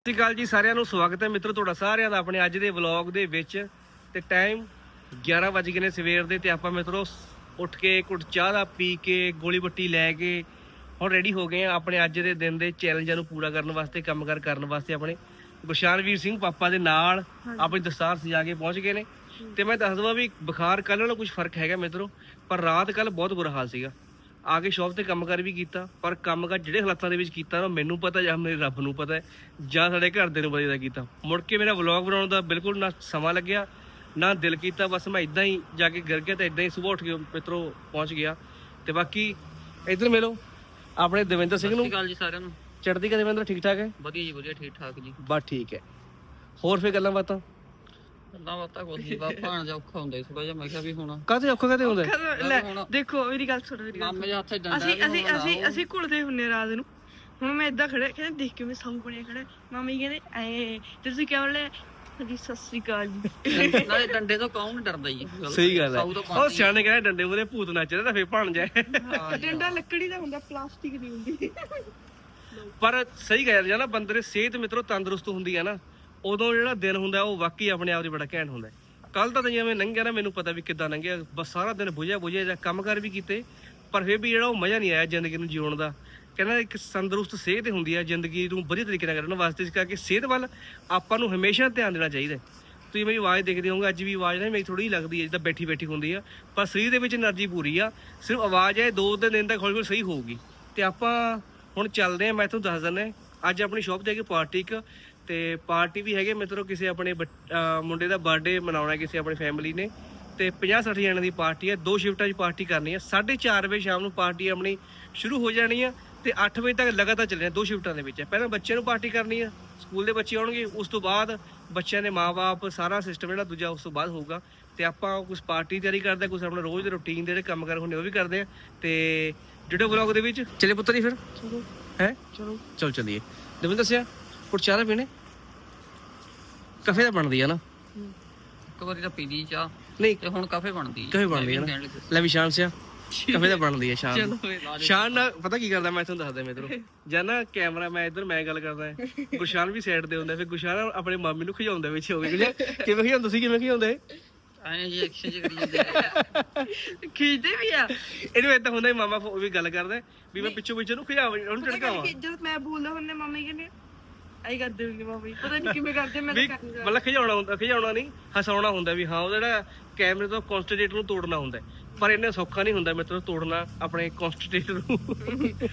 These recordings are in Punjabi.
ਸਤਿ ਸ਼੍ਰੀ ਅਕਾਲ ਜੀ ਸਾਰਿਆਂ ਨੂੰ ਸਵਾਗਤ ਹੈ ਮਿੱਤਰੋ ਤੁਹਾਡਾ ਸਾਰਿਆਂ ਦਾ ਆਪਣੇ ਅੱਜ ਦੇ ਵਲੌਗ ਦੇ ਵਿੱਚ। ਤੇ ਟਾਈਮ 11 ਵਜ ਗਏ ਨੇ ਸਵੇਰ ਦੇ ਤੇ ਆਪਾਂ ਮਿੱਤਰੋ ਉੱਠ ਕੇ ਕੁਝ ਚਾਹ ਦਾ ਪੀ ਕੇ ਗੋਲੀ ਬੱਟੀ ਲੈ ਕੇ ਹੁਣ ਰੈਡੀ ਹੋ ਗਏ ਆ ਆਪਣੇ ਅੱਜ ਦੇ ਦਿਨ ਦੇ ਚੈਲੰਜਾਂ ਨੂੰ ਪੂਰਾ ਕਰਨ ਵਾਸਤੇ ਕੰਮਕਾਰ ਕਰਨ ਵਾਸਤੇ ਆਪਣੇ। ਗੁਸ਼ਾਨਵੀਰ ਸਿੰਘ ਪਾਪਾ ਦੇ ਨਾਲ ਆਪਣੀ ਦਸਤਾਰ ਸਜਾ ਕੇ ਪਹੁੰਚ ਗਏ ਨੇ। ਤੇ ਮੈਂ ਦੱਸ ਦਵਾਂ ਵੀ ਬੁਖਾਰ ਕੱਲ ਨਾਲੋਂ ਕੁਝ ਫ਼ਰਕ ਹੈਗਾ ਮਿੱਤਰੋ ਪਰ ਰਾਤ ਕੱਲ ਬਹੁਤ ਬੁਰਾ ਹਾਲ ਸੀਗਾ। ਆ ਕੇ ਸ਼ਾਪ ਤੇ ਕੰਮਕਾਰ ਵੀ ਕੀਤਾ ਪਰ ਕੰਮਕਾਰ ਜਿਹੜੇ ਹਾਲਾਤਾਂ ਦੇ ਵਿੱਚ ਕੀਤਾ ਨਾ ਮੈਨੂੰ ਪਤਾ ਜਾਂ ਮੇਰੇ ਰੱਬ ਨੂੰ ਪਤਾ ਹੈ, ਜਾਂ ਸਾਡੇ ਘਰ ਦੇ ਨੂੰ ਪਤਾ ਦਾ ਕੀਤਾ। ਮੁੜ ਕੇ ਮੇਰਾ ਵਲੌਗ ਬਣਾਉਣ ਦਾ ਬਿਲਕੁਲ ਨਾ ਸਮਾਂ ਲੱਗਿਆ ਨਾ ਦਿਲ ਕੀਤਾ ਬਸ ਮੈਂ ਇਦਾਂ ਹੀ ਜਾ ਕੇ ਗਿਰ ਗਿਆ ਤੇ ਇਦਾਂ ਹੀ ਸਵੇਰ ਉੱਠ ਕੇ ਮਿੱਤਰੋ ਪਹੁੰਚ ਗਿਆ। ਤੇ ਬਾਕੀ ਇਧਰ ਮਿਲੋ ਆਪਣੇ ਦਵਿੰਦਰ ਸਿੰਘ ਸਤਿ ਨੂੰ ਸ਼੍ਰੀ ਅਕਾਲ ਜੀ ਸਾਰਿਆਂ ਨੂੰ। ਚੜ੍ਹਦੀ ਕਾ ਦਵਿੰਦਰ ਠੀਕ ਠਾਕ ਹੈ? ਵਧੀਆ ਜੀ ਵਧੀਆ ਠੀਕ ਠਾਕ ਜੀ। ਬਸ ਠੀਕ ਹੈ। ਹੋਰ ਫੇਰ ਗੱਲਾਂ ਬਾਤਾਂ? ਕੋਈ ਬਾ ਜਾ ਔਖਾ ਹੁੰਦਾ ਥੋੜਾ ਜਿਹਾ ਮੈਂ ਕਿਹਾ ਵੀ ਹੁਣ ਕਾਹਤੇ ਔਖਾ ਕਾਹਤੇ ਹੁੰਦਾ ਹੈ? ਲੈ, ਹੁਣ ਦੇਖੋ ਮੇਰੀ ਗੱਲ ਸੁਣੋ ਮੇਰੀ ਗੱਲ ਮਾਮੇ ਦੇ ਹੱਥ 'ਚ ਡੰਡਾ ਅਸੀਂ ਅਸੀਂ ਅਸੀਂ। ਅਸੀਂ ਘੁਲਦੇ ਹੁੰਨੇ ਰਾਤ ਨੂੰ। ਹੁਣ ਮੈਂ ਇਦਾਂ ਖੜੇ ਕਹਿੰਦੇ ਦੇਖ ਕੇ ਮੈਂ ਸਾਹਮਣੇ ਬਣਿਆ ਖੜਾ ਮਾਮੀ ਕਹਿੰਦੇ ਐ ਤੇ ਤੁਸੀਂ ਕਿਹਾ ਬੋਲੇ ਹਾਂਜੀ ਸਤਿ ਸ੍ਰੀ ਅਕਾਲ ਜੀ। ਨਾਲੇ ਡੰਡੇ ਤੋਂ ਕੌਣ ਡਰਦਾ ਜੀ? ਸਹੀ ਗੱਲ ਹੈ। ਉਹ ਸਿਆਣੇ ਕਹਿੰਦੇ ਡੰਡੇ ਮੂਰੇ ਭੂਤ ਨੱਚਦੇ ਤਾਂ ਫੇਰ ਭਣ ਜਾਏ। ਡੰਡਾ ਲੱਕੜੀ ਦਾ ਹੁੰਦਾ ਪਲਾਸਟਿਕ ਦੀ ਹੁੰਦੀ। ਪਰ ਸਹੀ ਗੱਲ ਹੈ ਨਾ ਬੰਦੇ ਦੀ ਸਿਹਤ ਮਿੱਤਰੋ ਤੰਦਰੁਸਤ ਹੁੰਦੀ ਹੈ ਨਾ। ਉਦੋਂ ਜਿਹੜਾ ਦਿਨ ਹੁੰਦਾ ਉਹ ਵਾਕਈ ਆਪਣੇ ਆਪ ਦੇ ਬੜਾ ਘੈਂਟ ਹੁੰਦਾ ਕੱਲ ਤਾਂ ਜਿਵੇਂ ਲੰਘਿਆ ਨਾ, ਮੈਨੂੰ ਪਤਾ ਵੀ ਕਿੱਦਾਂ ਲੰਘਿਆ ਬਸ ਸਾਰਾ ਦਿਨ ਬੁਝਿਆ ਬੁਝਿਆ ਜਾਂ ਕੰਮ ਕਰ ਵੀ ਕੀਤੇ, ਪਰ ਫਿਰ ਵੀ ਜਿਹੜਾ ਉਹ ਮਜ਼ਾ ਨਹੀਂ ਆਇਆ ਜ਼ਿੰਦਗੀ ਨੂੰ ਜਿਉਣ ਦਾ। ਕਹਿੰਦਾ ਇੱਕ ਸੰਦਰੁਸਤ ਸਿਹਤ ਹੁੰਦੀ ਹੈ ਜ਼ਿੰਦਗੀ ਨੂੰ ਵਧੀਆ ਤਰੀਕੇ ਨਾਲ ਕਰਨ ਵਾਸਤੇ, ਇਸ ਕਰਕੇ ਸਿਹਤ ਵੱਲ ਆਪਾਂ ਨੂੰ ਹਮੇਸ਼ਾ ਧਿਆਨ ਦੇਣਾ ਚਾਹੀਦਾ ਤੁਸੀਂ ਮੇਰੀ ਆਵਾਜ਼ ਦੇਖਦੇ ਹੋਗੇ ਅੱਜ ਵੀ ਆਵਾਜ਼ ਨਾ ਮੇਰੀ ਥੋੜੀ ਲੱਗਦੀ ਹੈ, ਜਿੱਦਾਂ ਬੈਠੀ ਬੈਠੀ ਹੁੰਦੀ ਆ। ਪਰ ਸਰੀਰ ਦੇ ਵਿੱਚ એનર્ਜੀ ਪੂਰੀ ਆ, ਸਿਰਫ ਆਵਾਜ਼ ਹੈ, ਦੋ ਦਿਨ ਤੱਕ ਹੌਲੀ ਹੌਲੀ ਸਹੀ ਹੋਊਗੀ। ਤੇ ਆਪਾਂ ਹੁਣ ਚੱਲਦੇ ਆ ਮੈਂ ਤੁਹਾਨੂੰ ਦੱਸ ਦਿੰਦਾ, ਅੱਜ ਆਪਣੀ ਸ਼ਾਪ ਤੇ ਆ ਕੇ ਪਾਰਟੀ ਇੱਕ ਤੇ ਪਾਰਟੀ ਵੀ ਹੈਗੇ ਮਿੱਤਰੋ ਕਿਸੇ ਆਪਣੇ ਮੁੰਡੇ ਦਾ ਬਰਥਡੇ ਮਨਾਉਣਾ ਕਿਸੇ ਆਪਣੀ ਫੈਮਿਲੀ ਨੇ। ਤੇ 50 60 ਜਣਾਂ ਦੀ ਪਾਰਟੀ ਹੈ ਦੋ ਸ਼ਿਫਟਾਂ 'ਚ ਪਾਰਟੀ ਕਰਨੀ ਹੈ। 4:30 ਵਜੇ ਸ਼ਾਮ ਨੂੰ ਪਾਰਟੀ ਆਪਣੀ ਸ਼ੁਰੂ ਹੋ ਜਾਣੀ ਆ ਤੇ 8 ਵਜੇ ਤੱਕ ਲਗਾਤਾਰ ਚੱਲਣੀ ਹੈ ਦੋ ਸ਼ਿਫਟਾਂ ਦੇ ਵਿੱਚ। ਪਹਿਲਾਂ ਬੱਚਿਆਂ ਨੂੰ ਪਾਰਟੀ ਕਰਨੀ ਆ ਸਕੂਲ ਦੇ ਬੱਚੇ ਆਉਣਗੇ ਉਸ ਤੋਂ ਬਾਅਦ ਬੱਚਿਆਂ ਦੇ ਮਾਪੇ ਸਾਰਾ ਸਿਸਟਮ ਜਿਹੜਾ ਦੂਜਾ ਉਸ ਤੋਂ ਬਾਅਦ ਹੋਊਗਾ। ਤੇ ਆਪਾਂ ਕੁਝ ਪਾਰਟੀ ਤਿਆਰੀ ਕਰਦੇ ਕੁਝ ਆਪਣਾ ਰੋਜ਼ ਦੇ ਰੁਟੀਨ ਦੇ ਜਿਹੜੇ ਕੰਮ ਕਰ ਹੁੰਦੇ ਉਹ ਵੀ ਕਰਦੇ ਆ ਤੇ ਜਿਹੜੇ ਵਲੌਗ ਦੇ ਵਿੱਚ। ਚਲੇ ਪੁੱਤਰ ਜੀ ਫਿਰ? ਚਲੋ। ਹੈ? ਚਲੋ। ਚਲ ਚਲੀਏ। ਦਵਿੰਦਰ ਦੱਸਿਆ ਕੁੜ ਚਾਹ ਪੀਣੇ ਕਾਫੇ ਦਾ ਬਣਦੀ ਆ ਨਾ। ਇੱਕ ਵਾਰੀ ਤਾਂ ਪੀਦੀ ਚਾਹ। ਨਹੀਂ। ਤੇ ਹੁਣ ਕਾਫੇ ਬਣਦੀ ਕਾਫੇ ਬਣਦੀ ਆ ਮੈਂ ਨਾ। ਲੈ ਵੀ ਸ਼ਾਨ ਸਿਆ। ਕਾਫੇ ਦਾ ਬਣਦੀ ਆ ਸ਼ਾਨ। ਸ਼ਾਨ ਪਤਾ ਕੀ ਕਰਦਾ ਮੈਂ ਤੁਹਾਨੂੰ ਦੱਸਦਾ ਮਿੱਤਰੋ। ਜਾਂ ਨਾ ਕੈਮਰਾ ਮੈਂ ਇੱਧਰ ਮੈਂ ਗੱਲ ਕਰਦਾ ਹੈ, ਗੁਰਸ਼ਾਨ ਵੀ ਸਾਈਡ ਤੇ ਹੁੰਦਾ ਫਿਰ ਗੁਰਸ਼ਾਨ ਆਪਣੇ ਮਾਮੀ ਨੂੰ ਖਿਜਾਉਂਦਾ ਵਿੱਚ ਹੋਵੇ ਕਿਵੇਂ ਖਿਜਾਉਂਦਾ ਸੀ ਕਿਵੇਂ ਖਿਜਾਉਂਦੇ ਐਂ ਜੀ ਐਕਸ਼ਨ ਜੀ ਕਰੀ ਜਾਂਦੇ। ਖਿੱਚਦੇ ਵੀ ਆ। ਇਹਨੂੰ ਏਦਾਂ ਹੁੰਦਾ ਮਾਮਾ ਵੀ ਗੱਲ ਕਰਦਾ ਹੈ, ਵੀ ਮੈਂ ਪਿੱਛੋਂ ਪਿੱਛੋਂ ਨੂੰ ਖਿਜਾਵਾਂ ਉਹਨੂੰ ਕਿ ਜਦ ਮੈਂ ਬੋਲਦਾ ਹੁੰਨੇ ਮਾਮੀ ਕਹਿੰਦੇ ਆਈ ਕਰਦੇ ਹੁੰਦੇ ਮਾਮੀ। ਪਤਾ ਨਹੀਂ ਕਿਵੇਂ ਕਰਦੇ ਮੈਂ ਵੀ ਤਾਂ ਮਤਲਬ ਖਿਜਾਉਣਾ ਹੁੰਦਾ ਖਿਜਾਉਣਾ ਨਹੀਂ ਹਸਾਉਣਾ ਹੁੰਦਾ ਵੀ ਹਾਂ ਉਹ ਜਿਹੜਾ ਕੈਮਰੇ ਤੋਂ ਕਨਸਟੀਟੇਟਰ ਨੂੰ ਤੋੜਨਾ ਹੁੰਦਾ ਹੈ। ਪਰ ਇੰਨਾ ਸੌਖਾ ਨਹੀਂ ਹੁੰਦਾ ਮਿੱਤਰੋ ਤੋੜਨਾ ਆਪਣੇ ਕਨਸਟੀਟੇਟਰ ਨੂੰ।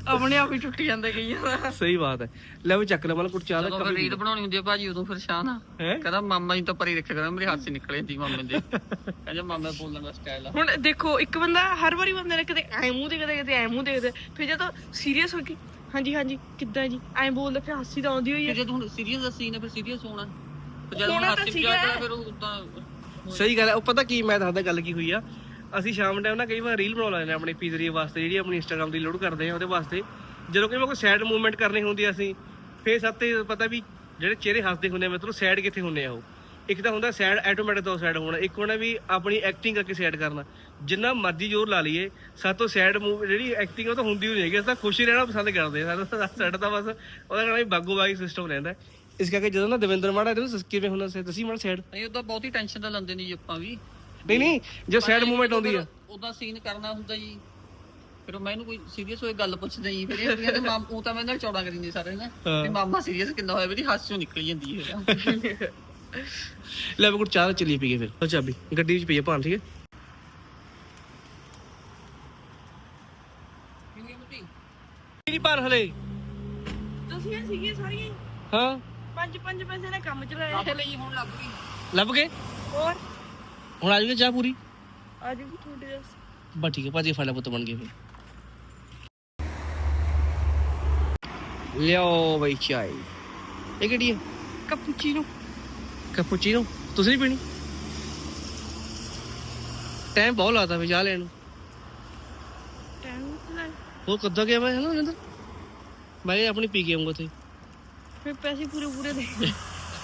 ਆਪਣੇ ਆਪ ਹੀ ਟੁੱਟ ਜਾਂਦਾ ਕਈਆਂ ਦਾ। ਸਹੀ ਬਾਤ ਹੈ। ਲੈ ਵੀ ਚੱਕ ਲੈ ਮਨ ਕੁੜ ਚਾਹ ਜਦੋਂ ਫਿਰ ਰੀਲ ਬਣਾਉਣੀ ਹੁੰਦੀ ਆ ਭਾਜੀ ਉਦੋਂ ਫਿਰ ਸ਼ਾਨ ਆ ਹੈ? ਕਹਿੰਦਾ ਮਾਮਾ ਜੀ ਤਾਂ ਪਰੇ ਰੱਖਿਆ ਕਰਾਂ ਮੇਰੇ ਹੱਥ 'ਚ ਨਿਕਲੇ ਜਾਂਦੀ ਮਾਮੇ ਦੇ। ਕਹਿੰਦਾ ਮਾਮਾ ਬੋਲਣ ਦਾ ਸਟਾਈਲ ਆ। ਹੁਣ ਦੇਖੋ ਇੱਕ ਬੰਦਾ ਹਰ ਵਾਰੀ ਬੰਦੇ ਨੇ ਕਦੇ ਐ ਮੂੰਹ ਕਦੇ ਕਦੇ ਐ ਮੂੰਹ ਦੇਖਦੇ ਫਿਰ ਜਦੋਂ ਸੀਰੀਅਸ ਹੋ ਕੇ ਹਾਂਜੀ ਹਾਂਜੀ ਕਿੱਦਾਂ ਜੀ? ਐ ਬੋਲਦਾ ਫਿਰ ਹਾਸੀ ਤਾਂ ਆਉਂਦੀ ਹੋਈ ਹੈ ਜਦੋਂ ਹੁਣ ਸੀਰੀਅਸ ਦਾ ਸੀਨ ਹੈ ਫਿਰ ਸੀਰੀਅਸ ਹੋਣਾ। ਤੇ ਜਦੋਂ ਹੋਣਾ ਤਾਂ ਹਾਸੀ ਸੀਗਾ। ਆ, ਫਿਰ ਉਹ ਤਾਂ ਸਹੀ ਗੱਲ ਹੈ ਉਹ ਪਤਾ ਕੀ ਮੈਂ ਦੱਸਦਾ ਗੱਲ ਕੀ ਹੋਈ ਆ? ਅਸੀਂ ਸ਼ਾਮ ਟਾਈਮ ਨਾ ਕਈ ਵਾਰ ਰੀਲ ਬਣਾ ਲੈਂਦੇ ਹਾਂ ਆਪਣੀ ਪੀਜ਼ਰੀ ਵਾਸਤੇ ਜਿਹੜੀ ਆਪਣੀ ਇੰਸਟਾਗ੍ਰam ਦੀ ਲੋਡ ਕਰਦੇ ਆ ਉਹਦੇ ਵਾਸਤੇ। ਜਦੋਂ ਕਈ ਵਾਰ ਕੋਈ ਸੈਡ ਮੂਵਮੈਂਟ ਕਰਨੀ ਹੁੰਦੀ ਆ ਅਸੀਂ ਫੇਰ ਸਾਤੇ ਪਤਾ ਵੀ ਜਿਹੜੇ ਚਿਹਰੇ ਹੱਸਦੇ ਹੁੰਦੇ ਆ ਮਤਲਬ ਸੈਡ ਕਿੱਥੇ ਹੁੰਦੇ ਆ ਉਹ। ਇੱਕ ਤਾਂ ਹੁੰਦਾ ਸੈਡ ਆਟੋਮੈਟਿਕ ਤੋਂ ਸੈਡ ਹੋਣਾ ਇੱਕ ਹੋਣਾ ਵੀ ਆਪਣੀ ਐਕਟਿੰਗ ਕਰਕੇ ਸੈਡ ਕਰਨਾ। ਜਿੰਨਾ ਮਰਜ਼ੀ ਜ਼ੋਰ ਲਾ ਲਈਏ ਸਾਤੋਂ ਸੈਡ ਮੂਵ ਜਿਹੜੀ ਐਕਟਿੰਗ ਉਹ ਤਾਂ ਹੁੰਦੀ ਹੀ ਨਹੀਂ ਹੈਗੀ ਅਸੀਂ ਤਾਂ ਖੁਸ਼ੀ ਰਹਿਣਾ ਪਸੰਦ ਕਰਦੇ ਆ ਸਾਡਾ ਸੈਡ ਤਾਂ ਬਸ ਉਹਦਾ ਕਹਿਣਾ ਵੀ ਬਾਗੋ ਬਾਗੀ ਸਿਸਟਮ ਰਹਿੰਦਾ। ਹੈ। ਇਸ ਕਰਕੇ ਜਦੋਂ ਨਾ ਦਵਿੰਦਰ ਮਾੜਾ ਇਹਨੂੰ ਕਿਵੇਂ ਹੁੰਦਾ ਸੀ ਤੁਸੀਂ ਮਾੜਾ ਸੈਡ ਨਹੀਂ ਉਦਾਂ ਬਹੁਤੀ ਟੈਨਸ਼ਨ ਤਾਂ ਲੈਂਦੇ ਨਹੀਂ ਆਪਾਂ ਵੀ। ਨਹੀਂ ਨਹੀਂ ਜੋ ਸੈਡ ਮੂਵਮੈਂਟ ਆਉਂਦੀ ਆ। ਉਦਾਂ ਸੀਨ ਕਰਨਾ ਹੁੰਦਾ ਜੀ। ਫਿਰ ਮੈਂ ਇਹਨੂੰ ਕੋਈ ਸੀਰੀਅਸ ਹੋਏ ਗੱਲ ਪੁੱਛਦਾ ਜੀ ਫਿਰ ਇਹ ਕਹਿੰਦੇ ਮਾਮ ਉਹ ਤਾਂ ਮੈਂ ਨਾਲ ਚੌੜਾ ਕਰੀਂਦੇ ਸਾਰੇ ਨੇ ਹਾਂ। ਵੀ ਮਾਮਾ ਸੀਰੀਅਸ ਕਿੰਨਾ ਹੋਇਆ ਵੀ ਹੱਸ ਚੋਂ ਨਿਕਲ ਜਾਂਦੀ ਹੈ। ਲੈ ਬਕੁੜ ਚਾਹ ਚੱਲੀ ਪੀਏ ਫਿਰ। ਉਹ ਚਾਬੀ ਗੱਡੀ ਵਿੱਚ ਪਈਏ ਭਾਂ ਠੀਕ ਹੈ? ਨਹੀਂ ਭਾਂ ਹਲੇ? ਤੁਸੀਂ ਸੀਗੇ ਸਾਰੀਆਂ ਹੀ? ਪੰਜ ਪੰਜ ਪੈਸੇ ਨੇ ਕੰਮ ਚਲਾਇਆ ਲਈ ਹੁਣ ਲੱਭ ਗਈ। ਲੱਭ ਗਏ? ਹੋਰ? ਹੁਣ ਆ ਜੂਗੀ ਚਾਹ ਪੂਰੀ? ਆ ਜੂਗੀ ਤੁਹਾਡੇ ਦੱਸ ਬਸ ਠੀਕ ਹੈ ਭਾਜੀ ਫਾਲਾ ਪੁੱਤ ਬਣ ਗਏ ਫਿਰ। ਲਿਓ ਬਈ ਚਾਹ। ਇਹ ਕਿਹੜੀ ਹੈ? ਕਪੂਚੀਨੋ। ਕੈਪੂਚੀਨੋ। ਤੁਸੀਂ ਨਹੀਂ ਪੀਣੀ? ਟਾਈਮ ਬਹੁਤ ਲੱਗਦਾ ਫਿਰ ਚਾਹ ਲੈਣ ਨੂੰ। ਟਾਈਮ ਉਹ ਕਦੋਂ ਗਿਆ ਮੈਂ ਹਨਾ ਜਿੰਦਰ ਮੈਂ ਆਪਣੀ ਪੀ ਕੇ ਆਉਂਗਾ ਤੇ ਫਿਰ ਪੈਸੇ ਪੂਰੇ ਪੂਰੇ ਦੇ।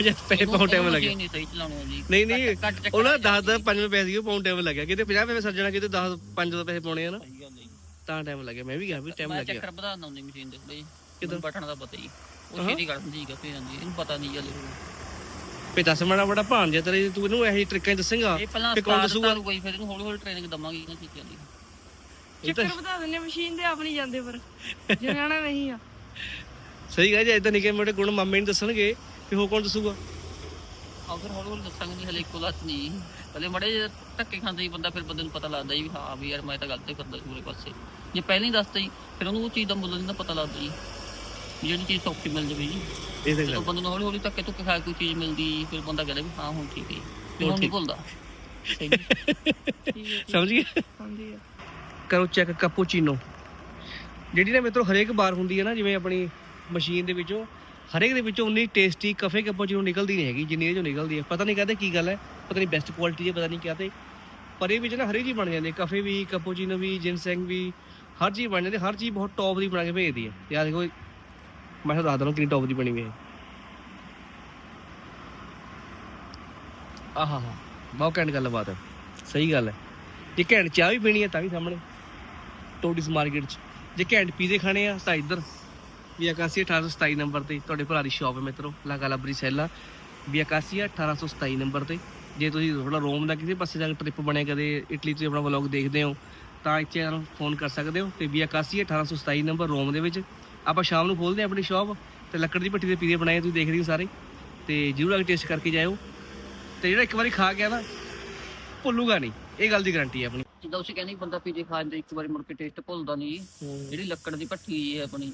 ਜਦ ਪੈਸੇ ਪਾਉ ਟਾਈਮ ਲੱਗਿਆ ਨਹੀਂ ਸਹੀ ਚਲਾਉਣਾ ਜੀ। ਨਹੀਂ ਨਹੀਂ ਉਹਨਾਂ 10 10 5 ਰੁਪਏ ਪੈਸੇ ਪਾਉ ਟਾਈਮ ਲੱਗਿਆ ਕਿਤੇ 50 ਰੁਪਏ ਸੱਜਣਾ ਕਿਤੇ 10 5 ਦਾ ਪੈਸੇ ਪਾਉਣੇ ਆ ਨਾ। ਗੱਲ ਜੀ। ਤਾਂ ਟਾਈਮ ਲੱਗਿਆ ਮੈਂ ਵੀ ਗਿਆ ਵੀ ਟਾਈਮ ਮੈਂ ਲੱਗਿਆ ਚੱਕਰ ਵਧਾ ਦਿੰਦਾ ਮਸ਼ੀਨ ਦੇ ਬਈ ਕਿੱਦਾਂ? ਬਟਨ ਦਾ ਪਤਾ ਹੀ। ਉਹ ਛੇਤੀ ਦਿੰਦੀ ਕਾਫੀ ਜਾਂਦੀ ਇਹਨੂੰ ਪਤਾ ਨਹੀਂ ਹਲੇ। ਫੇ ਦੱਸ ਮਾੜਾ ਬੜਾ ਭਾਂਜਿਆ ਤੇਰੇ ਤੂੰ ਇਹਨੂੰ ਇਹੀ ਟ੍ਰਿਕਾਂ ਦੱਸੇਗਾ ਇਹ ਪਹਿਲਾਂ ਤੇ ਦੱਸੂਗਾ? ਦੱਸੂਗਾ ਫਿਰ ਇਹਨੂੰ ਹੌਲੀ ਹੌਲੀ ਟ੍ਰੇਨਿੰਗ ਦਵਾਂਗੇ ਇਹਨਾਂ ਚੀਜ਼ਾਂ ਦੀ ਤਾਂ ਚੱਕਰ ਬਤਾ ਦਿੰਦੇ ਮਸ਼ੀਨ ਦੇ ਆਪ ਨਹੀਂ ਜਾਂਦੇ ਪਰ ਜਾਣਾ ਨਹੀਂ ਆ। ਸਹੀ ਗੱਲ ਜੇ ਇਦਾਂ ਨਿੱਕੇ ਮੋਟੇ ਗੁਣ ਮਾਮੇ ਨੂੰ ਦੱਸਣਗੇ ਤੇ ਹੋਰ ਕੌਣ ਦੱਸੂਗਾ? ਆ ਫਿਰ ਹੌਲੀ ਹੌਲੀ ਦੱਸਾਂਗੇ ਨਹੀਂ ਹਲੇ ਇੱਕੋ ਲੱਤ ਨਹੀਂ। ਹਲੇ ਮੜੇ ਧੱਕੇ ਖਾਂਦੇ ਹੀ ਬੰਦਾ ਫਿਰ ਬੰਦੇ ਨੂੰ ਪਤਾ ਲੱਗਦਾ ਜੀ ਵੀ ਹਾਂ ਵੀ ਯਾਰ ਮੈਂ ਤਾਂ ਗਲਤ ਹੀ ਕਰਦਾ ਸੀ ਪੂਰੇ ਪਾਸੇ। ਜੇ ਪਹਿਲਾਂ ਹੀ ਦੱਸਤਾ ਜੀ ਫਿਰ ਉਹਨੂੰ ਉਹ ਚੀਜ਼ ਦਾ ਮੁੱਲ ਨਹੀਂ ਨਾ ਪਤਾ ਲੱਗਦਾ ਜੀ। ਵੀ ਜਿਹੜੀ ਚੀਜ਼ ਸੌਖੀ ਮਿਲ ਜਾਵੇ ਜੀ। ਇਹ ਤਾਂ ਜਦੋਂ ਗੱਲ ਬੰਦੇ ਨੂੰ ਹੌਲੀ ਹੌਲੀ ਧੱਕੇ ਧੁੱਕੇ ਖਾ ਕੇ ਕੋਈ ਚੀਜ਼ ਮਿਲਦੀ ਫਿਰ ਬੰਦਾ ਕਹਿੰਦਾ ਵੀ ਹਾਂ ਹੁਣ ਠੀਕ ਹੈ ਵੀ ਹੁਣ ਨਹੀਂ ਭੁੱਲਦਾ। ਸਹੀ। ਸਮਝ ਗਏ ਸਮਝੀ? ਆ ਕਰੋ ਚੈੱਕ ਕੈਪੂਚੀਨੋ। ਜਿਹੜੀ ਨਾ ਮਿੱਤਰੋ ਹਰੇਕ ਬਾਰ ਹੁੰਦੀ ਹੈ ਨਾ ਜਿਵੇਂ ਆਪਣੀ ਮਸ਼ੀਨ ਦੇ ਵਿੱਚੋਂ ਹਰੇਕ ਦੇ ਵਿੱਚੋਂ ਉਨੀ ਟੇਸਟੀ ਕਫੇ ਕੈਪੂਚੀਨੋ ਨਿਕਲਦੀ ਨਹੀਂ ਹੈਗੀ ਜਿੰਨੀ ਇਹ ਚੋਂ ਨਿਕਲਦੀ ਹੈ। ਪਤਾ ਨਹੀਂ ਕਹਦੇ ਕੀ ਗੱਲ ਹੈ ਪਤਾ ਨਹੀਂ ਬੈਸਟ ਕੁਆਲਿਟੀ ਹੈ ਪਤਾ ਨਹੀਂ ਕਿਆ ਤੇ। ਪਰ ਇਹ ਵਿੱਚ ਨਾ ਹਰੇਕ ਚੀਜ਼ ਬਣ ਜਾਂਦੀ ਹੈ। ਕਫੇ ਵੀ ਕੈਪੂਚੀਨੋ ਵੀ ਜਿੰਸੈਂਗ ਵੀ ਹਰ ਚੀਜ਼ ਬਣ ਜਾਂਦੀ ਹੈ, ਹਰ ਚੀਜ਼ ਬਹੁਤ ਟੌਪ ਦੀ ਬਣਾ ਕੇ ਭੇਜਦੀ ਹੈ। ਤੇ ਆ ਦੇਖੋ ਮੈਂ ਤੁਹਾਨੂੰ ਦੱਸ ਦਵਾਂ ਕਿੰਨੀ ਟੌਪ ਦੀ ਬਣੀ ਹੋਈ ਹੈ। ਆਹਾ ਬਹੁਤ ਘੈਂਟ ਗੱਲਬਾਤ ਹੈ। ਸਹੀ ਗੱਲ ਹੈ। ਜੇ ਘੈਂਟ ਚਾਹ ਵੀ ਪੀਣੀ ਹੈ ਤਾਂ ਵੀ ਸਾਹਮਣੇ। ਟੋਡੀਸ ਮਾਰਕੀਟ 'ਚ। ਜੇ ਘੈਂਟ ਪੀਜ਼ੇ ਖਾਣੇ ਆ ਤਾਂ ਇੱਧਰ। ਵੀ ਅਕਾਸੀਆ 1827 ਨੰਬਰ ਤੇ ਤੁਹਾਡੇ ਭਰਾ ਦੀ ਸ਼ਾਪ ਹੈ ਮਿੱਤਰੋ, ਲਾ ਗਾਲਾਬਰੀ ਸੈਲਾ ਵੀ ਅਕਾਸੀਆ 1827 ਨੰਬਰ ਤੇ। ਜੇ ਤੁਸੀਂ ਥੋੜਾ ਰੋਮ ਦਾ ਕਿਸੇ ਪਾਸੇ ਜਾ ਕੇ ਟ੍ਰਿਪ ਬਣਿਆ ਕਦੇ ਇਟਲੀ ਤੋਂ ਆਪਣਾ ਵਲੌਗ ਦੇਖਦੇ ਹੋ, ਤਾਂ ਇੱਥੇ ਸਾਨੂੰ ਫੋਨ ਕਰ ਸਕਦੇ ਹੋ। ਤੇ ਵੀ ਅਕਾਸੀਆ 1827 ਨੰਬਰ ਰੋਮ ਦੇ ਵਿੱਚ। ਆਪਾਂ ਸ਼ਾਮ ਨੂੰ ਖੋਲਦੇ ਹਾਂ ਆਪਣੀ ਸ਼ਾਪ ਤੇ ਲੱਕੜ ਦੀ ਭੱਠੀ ਦੇ ਪੀਜ਼ੇ ਬਣਾਏ ਆ, ਤੁਸੀਂ ਦੇਖਦੇ ਹੋ ਸਾਰੇ। ਤੇ ਜਰੂਰ ਆ ਕੇ ਟੇਸਟ ਕਰਕੇ ਜਾਇਓ। ਤੇ ਜਿਹੜਾ ਇੱਕ ਵਾਰੀ ਖਾ ਗਿਆ ਨਾ ਭੁੱਲੂਗਾ ਨਹੀਂ। ਇਹ ਗੱਲ ਦੀ ਗਾਰੰਟੀ ਹੈ ਆਪਣੀ। ਜਿੱਦਾਂ ਤੁਸੀਂ ਕਹਿੰਦੇ ਬੰਦਾ ਪੀਜੇ ਖਾਣ ਦੇ ਇੱਕ ਵਾਰੀ ਮੁੜ ਕੇ ਟੇਸਟ ਭੁੱਲਦਾ ਨਹੀਂ। ਜਿਹੜੀ ਲੱਕੜ ਦੀ ਭੱਠੀ ਹੈ ਆਪਣੀ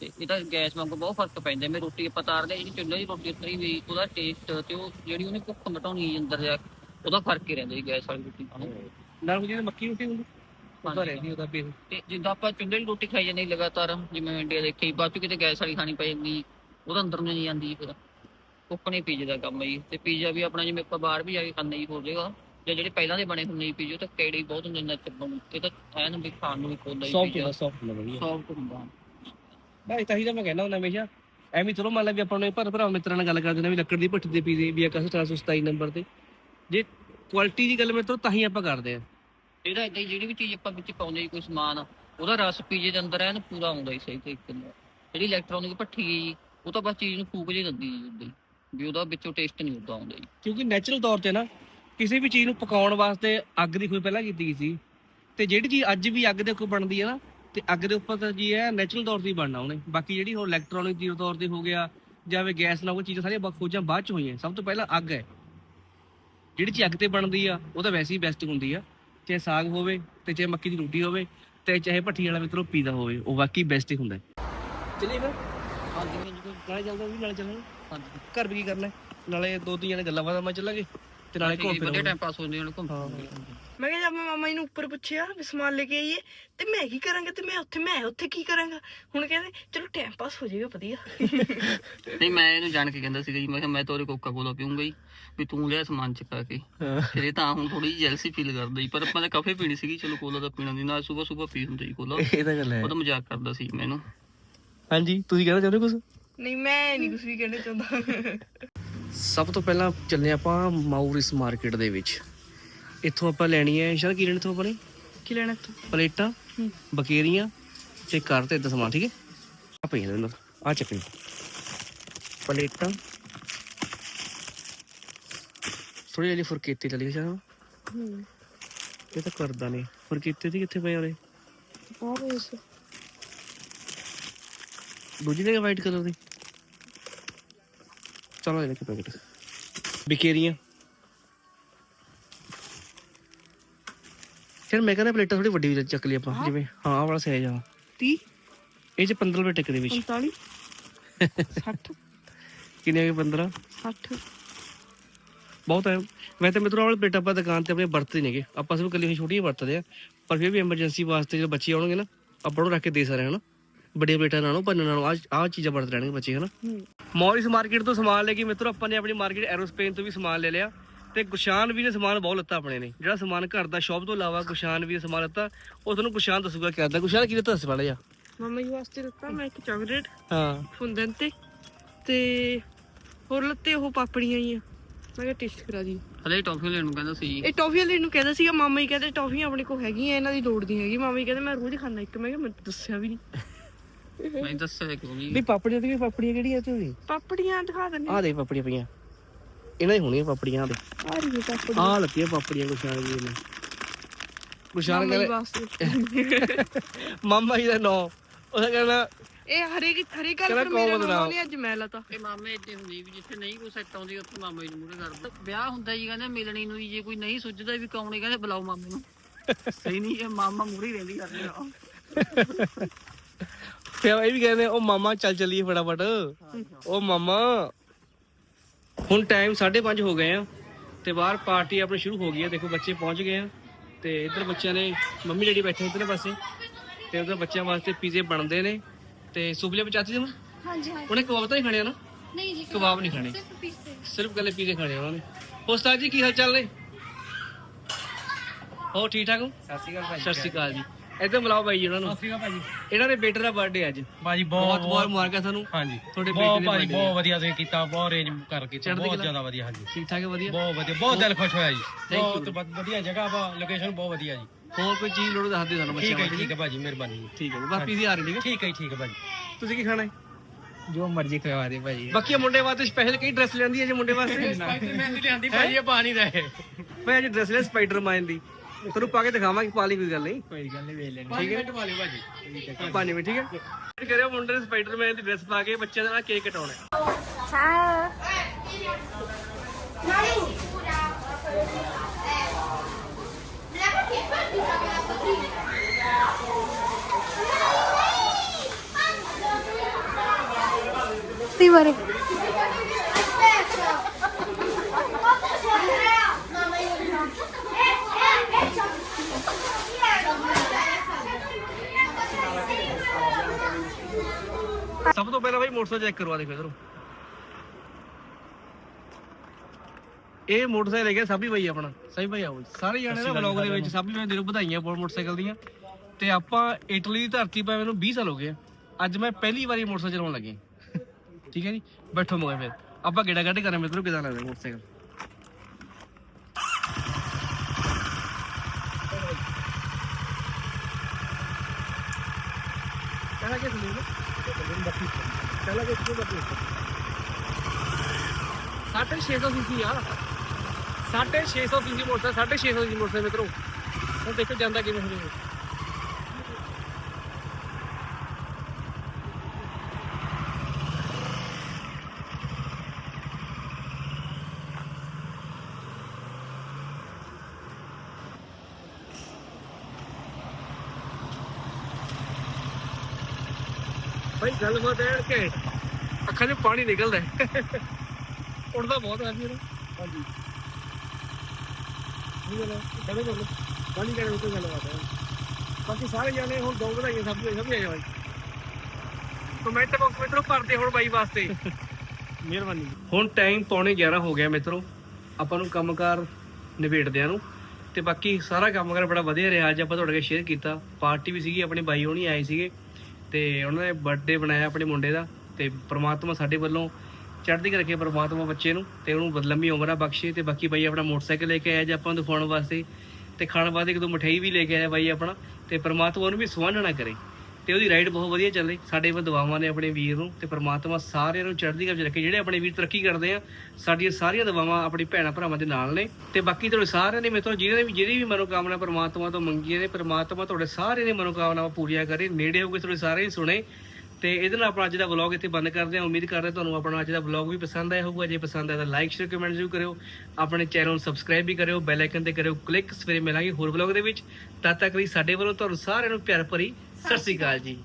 ਤੇ ਇਹਦਾ ਗੈਸ ਵਾਂਗੂ ਬਹੁਤ ਫ਼ਰਕ ਪੈਂਦਾ। ਮੈਂ ਰੋਟੀ ਆਪਾਂ ਤਾਰਦੇ ਜਿਹੜੀ ਚੁੱਲ੍ਹੇ ਦੀ ਰੋਟੀ ਉਤਰੀ ਵੀ ਉਹਦਾ ਟੇਸਟ ਤੇ ਉਹ ਜਿਹੜੀ ਉਹਨੇ ਭੁੱਖ ਮਿਟਾਉਣੀ ਅੰਦਰ ਜਾ ਉਹਦਾ ਫ਼ਰਕ ਹੀ ਰਹਿੰਦਾ ਜੀ ਗੈਸ ਵਾਲੀ ਰੋਟੀ ਨਾਲੋਂ। ਨਾਲ ਜਿਹੜੀ ਮੱਕੀ ਰੋਟੀ ਹੁੰਦੀ। ਉਹਦਾ ਤੇ ਜਿੱਦਾਂ ਆਪਾਂ ਚੁੱਲ੍ਹੇ ਦੀ ਰੋਟੀ ਖਾਈ ਜਾਂਦੇ ਲਗਾਤਾਰ ਜਿਵੇਂ ਇੰਡੀਆ ਦੇਖੀ ਬਾਅਦ ਚ ਕਿਤੇ ਗੈਸ ਵਾਲੀ ਖਾਣੀ ਪੈ ਜਾਂਦੀ ਉਹਦਾ ਅੰਦਰ ਨੂੰ ਨਹੀਂ ਜਾਂਦੀ ਫਿਰ। ਕੁੱਕਣੇ ਪੀਜ਼ੇ ਦਾ ਕੰਮ ਹੈ ਜੀ। ਤੇ ਪੀਜ਼ਾ ਵੀ ਆਪਣਾ ਜਿਵੇਂ ਆਪਾਂ ਬਾਹਰ ਵੀ ਜਾ ਕੇ ਖਾਂਦੇ ਹੀ ਹੋ ਜਾਏਗਾ ਜਾਂ ਜਿਹੜੇ ਪਹਿਲਾਂ ਦੇ ਬਣੇ ਹੁੰਦੇ ਪੀਜ਼ੇ ਤਾਂ ਕਿਹੜੇ ਬਹੁਤ ਹੁੰਦੇ ਨੇ ਚੱਪਣ ਇਹ ਤਾਂ ਐਨ ਵੀ ਖਾਣ ਨੂੰ ਵੀ ਹੀ ਸੌਫਟ ਹੁੰਦਾ ਸੌਫਟ ਹੁੰਦਾ ਵਧੀਆ। ਸੌਫਟ ਹੁੰਦਾ। ਮੈਂ ਤਾਂ ਹੀ ਤਾਂ ਮੈਂ ਕਹਿੰਦਾ ਹੁੰਦਾ ਹਮੇਸ਼ਾ। ਐਵੇਂ ਚਲੋ ਮੰਨ ਲਾ ਵੀ ਆਪਾਂ ਨੂੰ ਭਰ ਭਰਾ ਮਿੱਤਰਾਂ ਨਾਲ ਗੱਲ ਕਰਦੇ ਨੇ ਵੀ ਲੱਕੜ ਦੀ ਭੱਠੀ ਦੇ ਪੀਜ਼ੇ ਵੀ ਆਕਾਸ਼ 427 ਨੰਬਰ ਤੇ। ਜੇ ਕੁਆਲਿਟੀ ਦੀ ਗੱਲ ਮਿੱਤਰੋ ਤਾਂ ਹੀ ਆਪਾਂ ਕਰਦੇ ਆ। ਇਹਦਾ ਇਦਾਂ ਜਿਹੜੀ ਵੀ ਚੀਜ਼ ਆਪਾਂ ਵਿੱਚ ਪਾਉਂਦੇ ਕੋਈ ਸਮਾਨ, ਉਹਦਾ ਰਸ ਪੀਜੇ ਦੇ ਅੰਦਰ ਐਨ ਪੂਰਾ ਆਉਂਦਾ ਹੀ ਸਹੀ ਤਰੀਕੇ ਨਾਲ। ਜਿਹੜੀ ਇਲੈਕਟ੍ਰੋਨਿਕ ਭੱਠੀ ਹੈ ਜੀ, ਉਹ ਤਾਂ ਬਸ ਚੀਜ਼ ਨੂੰ ਫੂਕ ਜੇ ਦਿੰਦੀ ਜੀ ਵੀ ਉਹਦਾ ਵਿੱਚੋਂ ਟੇਸਟ ਨਹੀਂ ਉਦਾਂ ਆਉਂਦਾ ਜੀ। ਕਿਉਂਕਿ ਨੈਚੁਰਲ ਤੌਰ ਤੇ ਨਾ, ਕਿਸੇ ਵੀ ਚੀਜ਼ ਨੂੰ ਪਕਾਉਣ ਵਾਸਤੇ ਅੱਗ ਦੀ ਖੋਜ ਪਹਿਲਾਂ ਕੀਤੀ ਗਈ ਸੀ, ਤੇ ਜਿਹੜੀ ਚੀਜ਼ ਅੱਜ ਵੀ ਅੱਗ ਦੇ ਉੱਪਰ ਬਣਦੀ ਹੈ ਨਾ, ਤੇ ਅੱਗ ਦੇ ਉੱਪਰ ਤਾਂ ਜੀ ਹੈ ਨੈਚੁਰਲ ਤੌਰ ਤੇ ਹੀ ਬਣਨਾ ਉਹਨੇ। ਬਾਕੀ ਜਿਹੜੀ ਹੋਰ ਇਲੈਕਟ੍ਰੋਨਿਕ ਚੀਜ਼ ਤੌਰ ਤੇ ਹੋ ਗਿਆ, ਜਾਂ ਗੈਸ ਨਾਲ ਉਹ ਚੀਜ਼ਾਂ ਸਾਰੀਆਂ ਖੋਜਾਂ ਬਾਅਦ ਚ ਹੋਈਆਂ, ਸਭ ਤੋਂ ਪਹਿਲਾਂ ਅੱਗ ਹੈ। ਜਿਹੜੀ ਚੀਜ਼ ਅੱਗ ਤੇ ਬਣਦੀ ਆ, ਉਹ ਤਾਂ ਵੈਸੇ ਹੀ ਬੈਸਟ ਹੁੰਦੀ ਆ। ਚਾਹੇ ਸਾਗ ਹੋਵੇ ਤੇ ਚਾਹੇ ਮੱਕੀ ਦੀ ਰੋਟੀ ਹੋਵੇ ਤੇ ਚਾਹੇ ਭੱਠੀ ਵਾਲਾ ਮਿੱਤਰੋ ਪੀਜ਼ਾ ਹੋਵੇ ਉਹ ਵਾਕਈ ਬੈਸਟ ਹੀ ਹੁੰਦਾ ਚਲਿਏ ਫਿਰ। ਹਾਂਜੀ ਨਾਲੇ ਚੱਲਦਾ ਵੀ ਨਾਲੇ ਚੱਲਣਾ ਹਾਂਜੀ। ਘਰ ਵੀ ਕੀ ਕਰਨਾ? ਨਾਲੇ ਦੋ ਤਿੰਨ ਜਣੇ ਗੱਲਾਂ ਬਾਤਾਂ ਮੈਂ ਚੱਲਾਂਗੇ ਤੇ ਨਾਲੇ ਘੁੰਮ ਵਧੀਆ ਟਾਈਮ ਪਾਸ ਹੋ ਜਾਂਦੇ ਘੁੰਮ ਹਾਂ। ਫਿਰ ਮੈਂ ਕਿਹਾ ਜਦ ਮੈਂ ਮਾਮਾ ਜੀ ਨੂੰ ਉੱਪਰ ਪੁੱਛਿਆ ਵੀ ਸਮਾਨ ਲੈ ਕੇ ਆਈਏ ਤੇ ਮੈਂ ਕੀ ਕਰਾਂਗਾ ਤੇ ਮੈਂ ਉੱਥੇ ਮੈਂ ਉੱਥੇ ਕੀ ਕਰਾਂਗਾ? ਹੁਣ ਕਹਿੰਦੇ ਚਲੋ ਟਾਈਮ ਪਾਸ ਹੋ ਜਾਏਗਾ ਵਧੀਆ। ਨਹੀਂ ਮੈਂ ਇਹਨੂੰ ਜਾਣ ਕੇ ਕਹਿੰਦਾ ਸੀਗਾ ਜੀ ਮੈਂ ਕਿਹਾ ਮੈਂ ਤਾਂ ਉਹਦੇ ਕੋਕਾ ਕੋਲਾ ਪੀਊਂਗਾ ਜੀ ਵੀ ਤੂੰ ਲਿਆ ਸਮਾਨ ਚੁਕਾ ਕੇ। ਫਿਰ ਇਹ ਤਾਂ ਹੁਣ ਥੋੜੀ ਜਿਹੀ ਜੈਲਸੀ ਫੀਲ ਕਰਦਾ ਜੀ ਪਰ ਆਪਾਂ ਨੇ ਕਾਫੇ ਪੀਣੀ ਸੀਗੀ ਚਲੋ ਕੋਲਾ ਤਾਂ ਪੀਣਾ ਨਹੀਂ ਨਾਲ ਸਵੇਰ ਸਵੇਰ ਪੀ ਹੁੰਦਾ ਜੀ ਕੋਲਾ। ਇਹ ਤਾਂ ਗੱਲ ਹੈ। ਉਹ ਤਾਂ ਮਜ਼ਾਕ ਕਰਦਾ ਸੀ ਮੈਨੂੰ। ਹਾਂਜੀ ਤੁਸੀਂ ਕਹਿਣਾ ਚਾਹੁੰਦੇ ਕੁਝ ਨਹੀਂ ਮੈਂ ਨਹੀਂ ਕੁਝ ਵੀ ਕਹਿਣਾ ਚਾਹੁੰਦਾ। ਸਭ ਤੋਂ ਪਹਿਲਾਂ ਚੱਲਦੇ ਆਪਾਂ ਮਾਊਰਿਸ ਮਾਰਕੀਟ ਦੇ ਵਿੱਚ। ਇੱਥੋਂ ਆਪਾਂ ਲੈਣੀ ਹੈ ਸ਼ਰ ਕੀ ਲੈਣਾ ਇੱਥੋਂ ਆਪਾਂ ਨੇ? ਕੀ ਲੈਣਾ ਤੂੰ ਪਲੇਟਾਂ ਹੂੰ। ਬਕੇਰੀਆਂ ਤੇ ਘਰ ਤੇ ਇਦਾਂ ਸਮਾਨ ਠੀਕ ਹੈ? ਆ ਪਈ ਅੰਦਰ ਆ ਚੱਕਣੀ ਪਲੇਟਾਂ। ਥੋੜੀ ਜਿਹੀ ਫੁਰਕੇਤੀ ਲੈ ਲਈ ਸ਼ਾਇਦ। ਹੂੰ। ਇਹ ਤਾਂ ਕਰਦਾ ਨਹੀਂ। ਫੁਰਕੇਤੇ ਦੀ ਕਿੱਥੇ ਪਏ ਉਹਦੇ? ਹੋਰ ਇਸ ਦੂਜੀ ਦੇ ਵਾਈਟ ਕਲਰ ਦੀ। ਚਲੋ ਇਹਦੇ ਪੈਕੇਟ ਬਿਕੇਰੀਆਂ। ਫਿਰ ਮੈਂ ਕਹਿੰਦਾ ਪਲੇਟਾਂ ਥੋੜੀ ਵੱਡੀ ਚੱਕ ਲਈ ਆਪਾਂ। ਜਿਵੇਂ ਹਾਂ ਆਹ ਵਾਲਾ ਸਾਈਜ਼ ਆ। 30 ਇਹ ਚ 15 ਰੁਪਏ ਟਿਕ ਦੇ ਵਿੱਚ। 45 60 ਕਿੰਨੇ ਆ ਗਏ 15 60 ਬਹੁਤ ਹੈ ਮੈਂ ਤਾਂ ਮਿੱਤਰੋ ਵਾਲੇ ਪਲੇਟ ਆਪਾਂ ਦੁਕਾਨ ਤੇ ਆਪਣੇ ਵਰਤਦੇ ਨੇਗੇ ਆਪਾਂ ਸਿਰਫ ਕੱਲੀਆਂ ਛੋਟੀਆਂ ਵਰਤਦੇ ਆ। ਪਰ ਫਿਰ ਵੀ ਐਮਰਜੈਂਸੀ ਵਾਸਤੇ ਜਦੋਂ ਬੱਚੇ ਆਉਣਗੇ ਨਾ ਆਪਾਂ ਨੂੰ ਰੱਖ ਕੇ ਦੇ ਸਕਦੇ ਹਾਂ ਨਾ ਵੱਡੀਆਂ ਪਲੇਟਾਂ ਨਾਲੋਂ ਪੰਨ ਨਾਲੋਂ ਆ ਆ ਚੀਜ਼ਾਂ ਵਰਤ ਲੈਣਗੇ ਬੱਚੇ ਹਨਾ? ਮੌਰਿਸ ਮਾਰਕੀਟ ਤੋਂ ਸਮਾਨ ਲੈ ਕੇ ਮਿੱਤਰੋ ਆਪਾਂ ਨੇ ਆਪਣੀ ਮਾਰਕੀਟ ਐਰੋਸਪੇਨ ਤੋਂ ਵੀ ਸਮਾਨ ਲੈ ਲਿਆ। ਤੇ ਗੁਸ਼ਾਨ ਵੀ ਨੇ ਸਮਾਨ ਬਹੁਤ ਲੱਤਾ ਆਪਣੇ ਨੇ। ਜਿਹੜਾ ਸਮਾਨ ਘਰ ਦਾ ਸ਼ਾਪ ਤੋਂ ਇਲਾਵਾ ਗੁਸ਼ਾਨ ਵੀ ਨੇ ਸਮਾਨ ਲੱਤਾ ਉਹ ਤੁਹਾਨੂੰ ਗੁਸ਼ਾਨ ਦੱਸੂਗਾ ਕਿਆ ਦਾ ਗੁਸ਼ਾਨ ਕੀ ਲੱਤਾ ਦੱਸ ਵਾਲਾ ਜਾ ਮਾਮਾ ਜੀ ਵਾਸਤੇ ਦਿੱਤਾ ਮੈਂ ਇੱਕ ਚਾਕਲੇਟ ਹਾਂ। ਫੁੰਦਨ ਤੇ ਤੇ ਹੋਰ ਲੱਤੇ ਉਹ ਪਾਪੜੀਆਂ ਹੀ ਆ। ਮੈਂ ਕਿਹਾ ਟੇਸਟ ਕਰਾ ਦੀ ਹਲੇ ਟੌਫੀ ਲੈਣ ਨੂੰ ਕਹਿੰਦਾ ਸੀ। ਇਹ ਟੌਫੀ ਵਾਲੇ ਨੂੰ ਕਹਿੰਦਾ ਸੀਗਾ ਮਾਮਾ ਜੀ ਕਹਿੰਦੇ ਟੌਫੀਆਂ ਆਪਣੇ ਕੋਲ ਹੈਗੀਆਂ ਇਹਨਾਂ ਦੀ ਲੋੜ ਨਹੀਂ ਹੈਗੀ। ਮਾਮਾ ਜੀ ਕਹਿੰਦੇ ਮੈਂ ਰੋਜ਼ ਖਾਣਾ ਇੱਕ ਮੈਂ ਕਿਹਾ ਮੈਨੂੰ ਦੱਸਿਆ ਵੀ ਨਹੀਂ। ਮੈਂ ਦੱਸਿਆ ਕਿਉਂ ਨਹੀਂ ਨਹੀਂ ਪਾਪੜੀਆਂ ਤੇ ਪਾਪੜੀਆਂ ਕਿਹੜੀਆਂ ਤੁਸੀਂ ਪਾਪੜੀਆਂ ਦਿਖਾ ਦਿੰਦੇ ਆ ਦੇ ਪਾਪੜੀਆਂ ਪਈਆਂ। ਇਹਨਾਂ ਹੀ ਹੋਣੀਆਂ ਪਾਪੜੀਆਂ ਦੇ ਆ ਰਹੀ ਪਾਪੜੀ ਆ ਲੱਤੀਆਂ ਪਾਪੜੀਆਂ ਗੁਸ਼ਾਨ ਜੀ ਨੇ। ਗੁਸ਼ਾਨ ਮਾਮਾ ਜੀ ਕਹਿੰਦੇ ਵਾਸਤੇ ਮਾਮਾ ਜੀ ਦਾ ਨਾਂ। ਉਹ ਕਹਿੰਦਾ ਇਹ ਹਰੇਕ ਹਰੇਕ ਗੱਲ ਪਰ ਮੇਰਾ ਨਾਮ ਨਾਮ। ਨਹੀਂ ਅੱਜ ਮੈਂ ਲਤਾ। ਇਹ ਮਾਮੇ ਇੱਥੇ ਹੁੰਦੀ ਵੀ ਜਿੱਥੇ ਨਹੀਂ ਕੋਈ ਸੈੱਟ ਆਉਂਦੀ ਉੱਥੇ ਮਾਮਾ ਜੀ ਨੂੰ ਮੂਹਰੇ ਕਰਦਾ ਵਿਆਹ ਹੁੰਦਾ ਜੀ ਕਹਿੰਦੇ ਮਿਲਣੀ ਨੂੰ ਜੀ, ਕੋਈ ਨਹੀਂ ਸੁੱਝਦਾ ਵੀ ਕੌਣ ਹੈ ਕਹਿੰਦੇ ਬੁਲਾਓ ਮਾਮੇ ਨੂੰ। ਸਹੀ ਨਹੀਂ ਇਹ ਮਾਮਾ ਮੂਹਰੇ ਰਹਿੰਦੀ ਕਰਦੇ ਆ ਫਿਰ ਇਹ ਵੀ ਕਹਿੰਦੇ ਉਹ ਮਾਮਾ ਚੱਲ ਚੱਲੀਏ ਫਟਾਫਟ। ਉਹ ਮਾਮਾ ਹੁਣ ਟਾਈਮ 5:30 ਹੋ ਗਏ ਆ ਤੇ ਬਾਹਰ ਪਾਰਟੀ ਆਪਣੀ ਸ਼ੁਰੂ ਹੋ ਗਈ ਹੈ ਦੇਖੋ ਬੱਚੇ ਪਹੁੰਚ ਗਏ ਆ ਤੇ ਇੱਧਰ ਬੱਚਿਆਂ ਨੇ ਮੰਮੀ ਡੈਡੀ ਬੈਠੇ ਇਧਰਲੇ ਪਾਸੇ ਤੇ ਉਧਰ ਬੱਚਿਆਂ ਵਾਸਤੇ ਪੀਜ਼ੇ ਬਣਦੇ ਨੇ ਤੇ ਸੁਬਲੇ ਬਚਾਤੀ ਜਮਾ? ਹਾਂਜੀ ਹਾਂ ਉਹਨੇ ਕਬਾਬ ਤਾਂ ਨਹੀਂ ਖਾਣੇ ਨਾ? ਨਹੀਂ ਜੀ ਕਬਾਬ ਨਹੀਂ ਖਾਣੇ। ਸਿਰਫ ਪੀਸੇ ਸਿਰਫ ਗੱਲੇ ਪੀਜ਼ੇ ਖਾਣੇ ਆ ਉਹਨਾਂ ਨੇ। ਉਸਤਾਦ ਜੀ ਕੀ ਹਾਲ ਚਾਲ ਨੇ? ਹੋ ਠੀਕ ਠਾਕ ਹੋ? ਸਤਿ ਸ਼੍ਰੀ ਅਕਾਲ ਸਤਿ ਸ਼੍ਰੀ ਅਕਾਲ ਜੀ। ਇੱਧਰ ਬੁਲਾਓ ਬਾਈ ਜੀ ਉਹਨਾਂ ਨੂੰ। ਸਤਿ ਸ਼੍ਰੀ ਅਕਾਲ ਭਾਜੀ ਇਹਨਾਂ ਦੇ ਬੇਟੇ ਦਾ ਬਰਥਡੇ ਅੱਜ। ਭਾਜੀ ਬਹੁਤ ਬਹੁਤ ਬਹੁਤ ਮੁਬਾਰਕਾਂ ਤੁਹਾਨੂੰ। ਹਾਂਜੀ। ਤੁਹਾਡੇ ਬਹੁਤ ਬੇਟੇ ਦੇ ਭਾਜੀ birthday ਬਹੁਤ ਵਧੀਆ ਤੁਸੀਂ ਕੀਤਾ ਬਹੁਤ ਅਰੇਂਜ ਕਰ ਕੀਤਾ ਚੜ੍ਹਦੀ ਬਹੁਤ। ਜ਼ਿਆਦਾ ਵਧੀਆ ਹਾਂਜੀ। ਠੀਕ ਠਾਕ ਹੈ ਵਧੀਆ? ਬਹੁਤ ਵਧੀਆ ਬਹੁਤ ਦਿਲ ਖੁਸ਼ ਹੋਇਆ ਜੀ. ਬਹੁਤ ਵਧ- ਵਧੀਆ ਜਗ੍ਹਾ ਵਾ ਲੋਕੇਸ਼ਨ ਬਹੁਤ ਵਧੀਆ ਜੀ। ਹੋਰ ਕੋਈ ਚੀਜ਼ ਲੋੜ ਦੱਸ ਦਿਓ ਸਾਨੂੰ ਬੱਚਿਆਂ ਠੀਕ ਹੈ ਵਾਸਤੇ ਠੀਕ ਹੈ ਭਾਜੀ ਮਿਹਰਬਾਨੀ ਠੀਕ ਹੈ ਬਸ ਪੀਜ਼ੇ ਆ ਰਹੇ ਠੀਕ ਹੈ? ਠੀਕ ਹੈ ਠੀਕ ਹੈ ਭਾਜੀ। ਤੁਸੀਂ ਕੀ ਖਾਣਾ ਹੈ? ਜੋ ਮਰਜ਼ੀ ਖਵਾ ਦੇ ਭਾਜੀ। ਬਾਕੀ ਮੁੰਡੇ ਵਾਸਤੇ ਸਪੈਸ਼ਲ ਕਈ ਡਰੈਸ ਲੈਂਦੀ ਹੈ ਜੇ ਮੁੰਡੇ ਵਾਸਤੇ? ਸਪਾਈਡਰਮੈਨ ਦੀ ਲਿਆਂਦੀ ਭਾਜੀ ਇਹ ਪਾ ਨਹੀਂ ਰਹੇ। ਮੈਂ ਅੱਜ ਡਰੈਸ ਲੈ ਸਪਾਈਡਰਮੈਨ ਦੀ। ਤੁਹਾਨੂੰ ਪਾ ਕੇ ਦਿਖਾਵਾਂਗੇ ਪਾ ਲਈ ਕੋਈ ਗੱਲ ਨਹੀਂ। ਕੋਈ ਗੱਲ ਨਹੀਂ ਵੇਚ ਲੈਣੀ ਠੀਕ ਹੈ ਪਾ ਲਿਓ ਭਾਜੀ ਪੰਜ ਮਿੰਟ ਠੀਕ ਹੈ? ਫਿਰ ਕਰਿਓ ਮੁੰਡੇ ਨੇ ਸਪਾਈਡਰਮੈਨ ਦੀ ਡਰੈਸ ਪਾ ਕੇ ਬੱਚਿਆਂ ਦਾ ਨਾਲ ਕੇਕ ਕਟਾਉਣਾ ਹੈ। ਤੀ ਬਾਰੇ ਪਹਿਲਾਂ ਬਾਈ ਮੋਟਰਸਾਈਕਲ ਚੈੱਕ ਕਰਵਾ ਦੇਖੋ ਇਧਰੋਂ। ਇਹ ਮੋਟਰਸਾਈਕਲ ਹੈਗਾ ਸਾਬੀ ਬਾਈ ਆਪਣਾ ਸਾਬੀ ਬਾਈ ਆਓ ਸਾਰੇ ਜਾਣੇ ਨਾ ਵਲੌਗ ਦੇ ਵਿੱਚ ਸਾਬੀ ਬਾਈ ਦਿਲੋਂ ਵਧਾਈਆਂ ਬਹੁਤ ਮੋਟਰਸਾਈਕਲ ਦੀਆਂ। ਤੇ ਆਪਾਂ ਇਟਲੀ ਦੀ ਧਰਤੀ 'ਤੇ ਮੈਨੂੰ 20 ਸਾਲ ਹੋ ਗਏ ਆ। ਅੱਜ ਮੈਂ ਪਹਿਲੀ ਵਾਰੀ ਮੋਟਰਸਾਈਕਲ ਚਲਾਉਣ ਲੱਗੇ ਠੀਕ ਹੈ ਜੀ? ਬੈਠੋ ਮੋਗੇ ਫਿਰ। ਆਪਾਂ ਗੇੜਾ ਕੱਢ ਕਰਾਂ ਮਿੱਤਰੋ ਕਿਦਾਂ ਲੱਗਦਾ ਮੋਟਰਸਾਈਕਲ? ਕਹਿੰਦਾ ਕਿ ਸੁਣੀ ਨਾ ਪਹਿਲਾਂ ਕਿ ਸੁਣੀ ਬੱਤੀ ਸਾਢੇ 600 ਸੀਸੀ ਆ ਸਾਢੇ 600 ਸੀਸੀ ਮੋਟਰਸਾਈਕਲ, ਸਾਢੇ 600 ਸੀਸੀ ਮੋਟਰਸਾਈਕਲ ਮਿੱਤਰੋ। ਹੁਣ ਦੇਖੋ ਜਾਂਦਾ ਕਿਵੇਂ ਹੋਵੇ ਭਾਈ ਗੱਲਬਾਤ ਐ ਕਿ ਅੱਖਾਂ 'ਚੋਂ ਪਾਣੀ ਨਿਕਲਦਾ ਹੈ। ਉੜਦਾ ਬਹੁਤ ਹੈ ਵੀਰ ਹਾਂਜੀ। ਨਹੀਂ ਬੋਲੋ ਕਦੇ ਬੋਲੋ ਪਾਣੀ ਕਰੇ ਕੋਈ ਗੱਲਬਾਤ ਹੈ। ਬਾਕੀ ਸਾਰੇ ਜਾਣੇ ਹੁਣ ਦੋ ਵਧਾਈਆਂ ਸਭ ਨੂੰ ਸਭ ਆਏ ਭਾਈ ਕਮੈਂਟ ਬਾਕਸ ਵਿੱਚ ਭਰਦੇ ਹੁਣ ਬਾਈ ਵਾਸਤੇ। ਮਿਹਰਬਾਨੀ। ਹੁਣ ਟਾਈਮ ਪੌਣੇ 11 ਹੋ ਗਿਆ ਮਿੱਤਰੋ। ਆਪਾਂ ਨੂੰ ਕੰਮਕਾਰ ਨਿਬੇੜਦਿਆਂ ਨੂੰ। ਤੇ ਬਾਕੀ ਸਾਰਾ ਕੰਮਕਾਰ ਬੜਾ ਵਧੀਆ ਰਿਹਾ। ਅੱਜ ਆਪਾਂ ਤੁਹਾਡੇ ਨਾਲ ਸ਼ੇਅਰ ਕੀਤਾ। ਪਾਰਟੀ ਵੀ ਸੀਗੀ ਆਪਣੇ ਬਾਈ ਹੋਣੀ ਆਏ ਸੀਗੇ। ਤੇ ਉਹਨਾਂ ਨੇ ਬਰਥਡੇ ਬਣਾਇਆ ਆਪਣੇ ਮੁੰਡੇ ਦਾ ਤੇ ਪ੍ਰਮਾਤਮਾ ਸਾਡੇ ਵੱਲੋਂ ਚੜ੍ਹਦੀ ਕਲਾ ਰੱਖੇ ਪ੍ਰਮਾਤਮਾ ਬੱਚੇ ਨੂੰ ਤੇ ਉਹਨੂੰ ਬਦ- ਲੰਮੀ ਉਮਰਾਂ ਬਖਸ਼ੇ ਤੇ ਬਾਕੀ ਬਾਈ ਆਪਣਾ ਮੋਟਰਸਾਈਕਲ ਲੈ ਕੇ ਆਇਆ ਜੇ ਆਪਾਂ ਨੂੰ ਦਿਖਾਉਣ ਵਾਸਤੇ ਤੇ ਖਾਣ ਵਾਸਤੇ ਇੱਕ ਦੋ ਮਠਿਆਈ ਵੀ ਲੈ ਕੇ ਆਇਆ ਬਾਈ ਆਪਣਾ ਤੇ ਪ੍ਰਮਾਤਮਾ ਉਹਨੂੰ ਵੀ ਸੁਆਂਝਣਾ ਕਰੇ। ਤੇ ਉਹਦੀ ਰਾਈਡ ਬਹੁਤ ਵਧੀਆ ਚੱਲੇ ਸਾਡੇ ਵੱਲ ਦੁਆਵਾਂ ਨੇ ਆਪਣੇ ਵੀਰ ਨੂੰ ਤੇ ਪ੍ਰਮਾਤਮਾ ਸਾਰਿਆਂ ਨੂੰ ਚੜ੍ਹਦੀ ਕਲਾ ਵਿੱਚ ਰੱਖੇ। ਜਿਹੜੇ ਆਪਣੇ ਵੀਰ ਤਰੱਕੀ ਕਰਦੇ ਆ, ਸਾਡੀਆਂ ਸਾਰੀਆਂ ਦੁਆਵਾਂ ਆਪਣੀ ਭੈਣਾਂ ਭਰਾਵਾਂ ਦੇ ਨਾਲ ਨੇ। ਤੇ ਬਾਕੀ ਤੁਹਾਡੇ ਸਾਰਿਆਂ ਨੇ ਮੇਰੇ ਤੋਂ ਨੇ ਵੀ ਜਿਹੜੀ ਵੀ ਮਨੋਕਾਮਨਾ ਪ੍ਰਮਾਤਮਾ ਤੋਂ ਮੰਗੀਆਂ ਨੇ, ਪ੍ਰਮਾਤਮਾ ਤੁਹਾਡੇ ਸਾਰਿਆਂ ਦੀ ਮਨੋਕਾਮਨਾਵਾਂ ਪੂਰੀਆਂ ਕਰੇ। ਨੇੜੇ ਹੋ ਕੇ ਤੁਹਾਡੇ ਸਾਰੇ ਹੀ ਸੁਣੇ। ਤੇ ਇਹਦੇ ਨਾਲ ਆਪਣਾ ਅੱਜ ਦਾ ਵਲੌਗ ਇੱਥੇ ਬੰਦ ਕਰਦੇ ਹਾਂ। ਉਮੀਦ ਕਰਦੇ ਹਾਂ ਤੁਹਾਨੂੰ ਆਪਣਾ ਅੱਜ ਦਾ ਵਲੌਗ ਵੀ ਪਸੰਦ ਆਇਆ ਹੋਊਗਾ। ਜੇ ਪਸੰਦ ਆਇਆ ਤਾਂ ਲਾਈਕ ਸ਼ੇਅਰ ਕਮੈਂਟ ਜ਼ਰੂਰ ਕਰਿਓ। ਆਪਣੇ ਚੈਨਲ ਨੂੰ ਸਬਸਕ੍ਰਾਈਬ ਵੀ ਕਰਿਓ। ਬੈਲ ਆਈਕਨ ਤੇ ਕਰਿਓ। ਕਲਿੱਕ ਸਵੇਰੇ ਮਿਲਾਂਗੇ ਹੋਰ ਵਲੌਗ ਦੇ ਵਿੱਚ। ਤਦ ਤੱਕ ਲਈ ਸਾਡੇ ਵੱਲੋਂ ਤੁਹਾਨੂੰ ਸਾਰਿਆਂ ਨੂੰ ਪਿਆਰ ਭਰੀ ਸਤਿ ਸ਼੍ਰੀ ਅਕਾਲ ਜੀ।